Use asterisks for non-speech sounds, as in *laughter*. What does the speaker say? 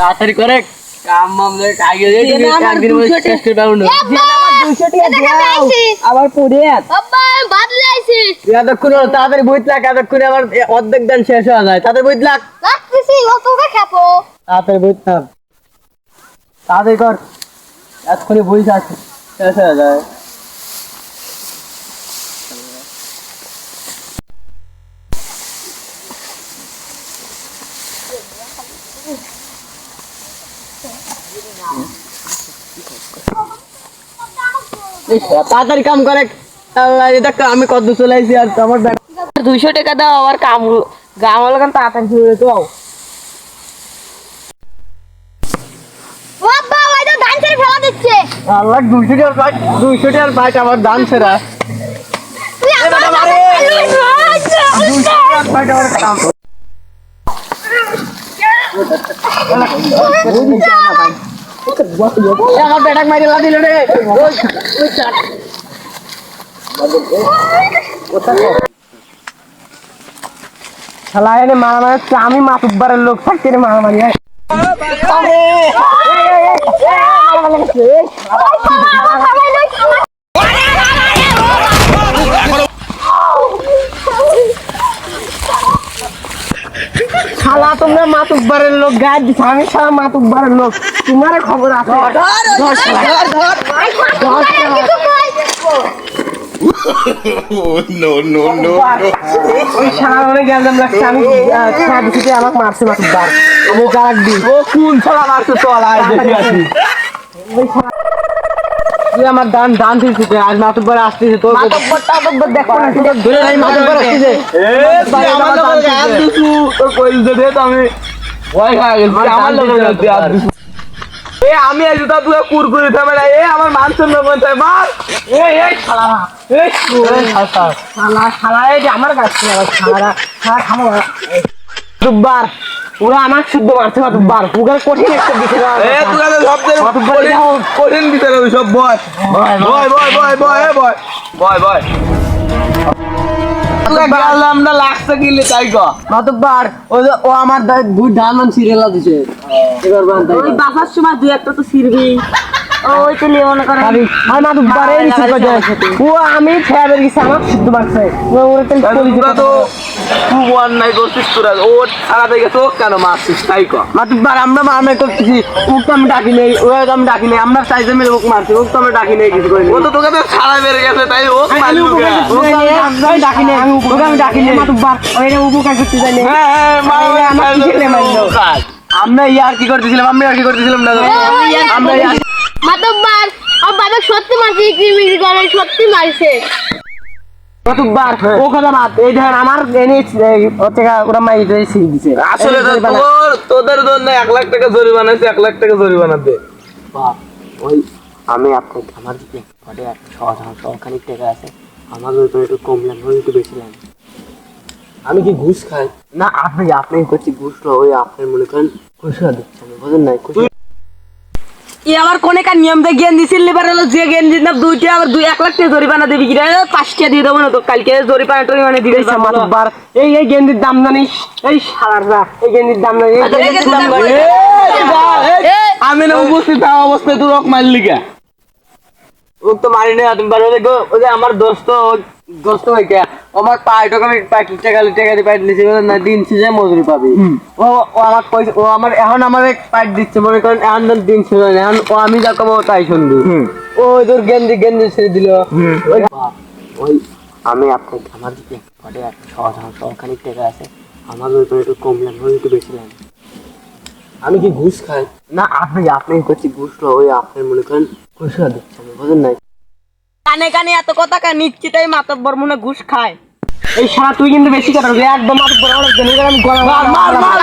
তাড়াতাড়ি করে। কাম মাম ধরে আগে যে দে না আমার একদিন দুশো বসে টাকা। চেষ্টা পাবো না দুশো টাকা দাও। আবার পড়ে। এতক্ষণ তাড়াতাড়ি বইত লাগ এতক্ষণে এ অর্ধেক দান শেষ হয়ে যায়। তাড়াতাড়ি বইত লাগ। তাড়াতাড়ি বইত লাগ। তাড়াতাড়ি কর। এতক্ষণে বই শেষ শেষ হয়ে যায়। তাড়াতাড়ি কাম করে কা- আমি কত চলে আর আমার দুইশো টাকা দাও আবার কাম গাম হলো কেন তাড়াতাড়ি তো আল্লাহ দুইশো টাকার বাইক দুইশো টাকার বাইক আমার দান সেরা আমার আমার বেটাক মাইরে লা দিল রে। শালা এনে মারামারি আমি মাতুব্বারের লোক থাকতে মারামারি হয়। শালা তোমরা মাতুব্বারের লোক গায়ে দিছো আমি শালা মাতুব্বারের লোক। তোমার খবর আছে? *laughs* no, no, no. ওই শালা অনেক গ্যাঞ্জাম লাগছে আমি ছাড় দিতে আমাকে মারছে আমি জারাক দিই। ও কোন শালা মারছে চল আয় দেখি ওই শালা তুই আমার দান দান দিছিস আজ মাতুব্বার আসতেছে তোর মাতুব্বার টাতুব্বার দেখো না তোর ধরে নাই মাতুব্বার আসতেছে। তুই আমার লগে দিছু, তোর কইল দে দে আমি। ভয় খাই গেছি, আমার আমার লগে দিছু। এ আমি এই জুতা তুই কুরকুরি থামে না এ আমার মানসের লোক তাই মার। এই এই শালা এই শালা। শালা এই যে আমার কাছে শালা শালা খামো মাতুব্বার ওরা আমার শুদ্ধ মারছে মাতুব্বার ওখানে কঠিন একটা দিছে এ তুই তো সব মাতুব্বার কঠিন-। কঠিন বিচারে ওই সব বয়। বয় বয়। বয় বয় এ বয়। বয় বয়। তুই গেলাম না লাগছে কিলে তাই ক? মাতুব্বার ও যে- ও আমার দা- দুই ধান সিরিয়াল দিছে। এবার বান তাই ওই বাসার সময় দুই একটা তো ছিড়বি ওই তো লিওন করে আমি করে গেছি অন্যায় করছিস তোরা ও সারা থেকে কেন মারছিস? তাই ক। মাতুব্বার আমরা মারমে করতেছি ওক তো আমি ডাকি নেই ও তো আমি ডাকি নেই আমরা সাইজে মিলে ওক মারছি ওক তো আমরা ডাকি নেই কিছু করে ও তো তোকে তো সারা মেরে গেছে তাই ও মারলু না, আমি ডাকি নেই ওকে আমি ডাকি নেই। মাতুব্বার ওই উপকার করতে যাই না হ্যাঁ হ্যাঁ মার আমার মার মারলো? আমরা ইয়ার কি করতেছিলাম আমরা ইয়ার কি করতেছিলাম না আমরা ইয়ার মাতব্বার আমার বাবা সত্যি মারছে বিক্রি করে সত্যি মারছে। কতবার ও কথা বাদ। এই ধরেন আমার এনে হচ্ছে ওরা মাই দিয়ে শিখ দিছে। আসলে তোর তোদের জন্য এক লাখ টাকা জরিমানা এক লাখ টাকা জরিমানা দে। বাপ ওই আমি আপনাকে আমার দিকে টাকা আছে আমার ওই একটু কম লাগবে একটু বেশি লাগবে। আমি কি ঘুষ খাই? না আপনি আপনি করছি ঘুষ না ওই আপনি মনে করেন খুশরা দিচ্ছেন বুঝেন নাই খুশরা ই কোনে কার নিয়ম দিয়ে জ্ঞান দিছিল এবার হলো যে জ্ঞান দিন দুইটা আবার দুই এক লাখ টাকা জরিমানা দিবি কি রে? পাঁচটা দিয়ে দেবো না তো কালকে জরিমানা টরিমানা দিবে মাতবার এই এই গেন্দির দাম জানিস? এই এই গেন্দির জানিস আমি না উপস্থিত থাকা অবস্থায় তুই রক মারলি কে? ও তো মারি না তুমি পারো দেখো ওই যে আমার দোস্ত দোস্ত আমার টাকা আমি টাকা দিয়ে না দিন শেষে মজুরি পাবি। ও ও আমার পয়সা ও আমার এখন আমার দিচ্ছে মনে করেন এখন দিন শেষ হয় না এখন ও আমি যা কমাবো তাই শুনবি। ও তোর গেন্দি গেন্দি ছেড়ে দিল। ওই আমি আপনাকে আমার দিকে সরকারি টাকা আছে আমার একটু কম লাগবে একটু বেশি লাগবে আমি কি ঘুষ খাই? না আপনি আপনি করছি ঘুষ ওই আপনি মনে করেন খুশরা দিচ্ছেন বুঝেন নাই। কানে কানে এত কথা কা তাই মাতব্বর মনে ঘুষ খায় এই সারা তুই কিন্তু বেশি কথা বলছিস, একদম মাতব্বর বড় জেনে গেলাম গলা মার, মার, মার।